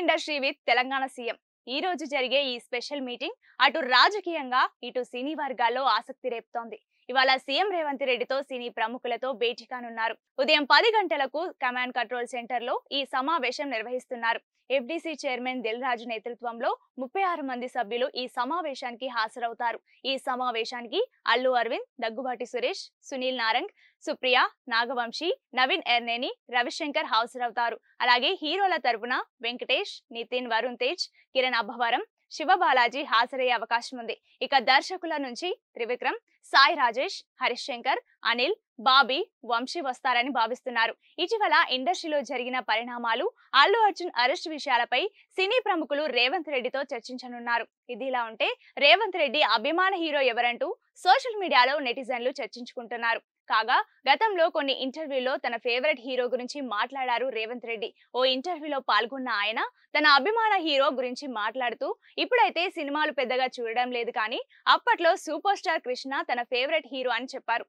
Industry with Telangana CM. ఈ రోజు జరిగే ఈ స్పెషల్ మీటింగ్ అటు రాజకీయంగా ఇటు సినీ వర్గాల్లో ఆసక్తి రేపుతోంది. ఇవాళ సీఎం రేవంత్ రెడ్డితో సినీ ప్రముఖులతో భేటీ కానున్నారు. ఉదయం పది గంటలకు కమాండ్ కంట్రోల్ సెంటర్లో ఈ సమావేశం నిర్వహిస్తున్నారు. ఎఫ్డీసీ చైర్మన్ దిల్ రాజు నేతృత్వంలో ముప్పై ఆరు మంది సభ్యులు ఈ సమావేశానికి హాజరవుతారు. ఈ సమావేశానికి అల్లు అరవింద్ దగ్గుబాటి సురేష్ సునీల్ నారంగ్ సుప్రియ నాగవంశీ నవీన్ ఎర్నేని రవిశంకర్ హాజరవుతారు. అలాగే హీరోల తరపున వెంకటేష్ నితిన్ వరుణ్ తేజ్ కిరణ్ అబ్బవరం శివబాలాజీ హాజరయ్యే అవకాశం ఉంది. ఇక దర్శకుల నుంచి త్రివిక్రమ్ సాయి రాజేష్ హరిశంకర్ అనిల్ బాబీ వంశీ వస్తారని భావిస్తున్నారు. ఇటీవల ఇండస్ట్రీలో జరిగిన పరిణామాలు అల్లు అర్జున్ అరెస్ట్ విషయాలపై సినీ ప్రముఖులు రేవంత్ రెడ్డితో చర్చించనున్నారు. ఇదిలా ఉంటే రేవంత్ రెడ్డి అభిమాన హీరో ఎవరంటూ సోషల్ మీడియాలో నెటిజన్లు చర్చించుకుంటున్నారు. కాగా గతంలో కొన్ని ఇంటర్వ్యూలో తన ఫేవరెట్ హీరో గురించి మాట్లాడారు రేవంత్ రెడ్డి. ఓ ఇంటర్వ్యూలో పాల్గొన్న ఆయన తన అభిమాన హీరో గురించి మాట్లాడుతూ ఇప్పుడైతే సినిమాలు పెద్దగా చూడడం లేదు కానీ అప్పట్లో సూపర్ స్టార్ కృష్ణ తన ఫేవరెట్ హీరో అని చెప్పారు.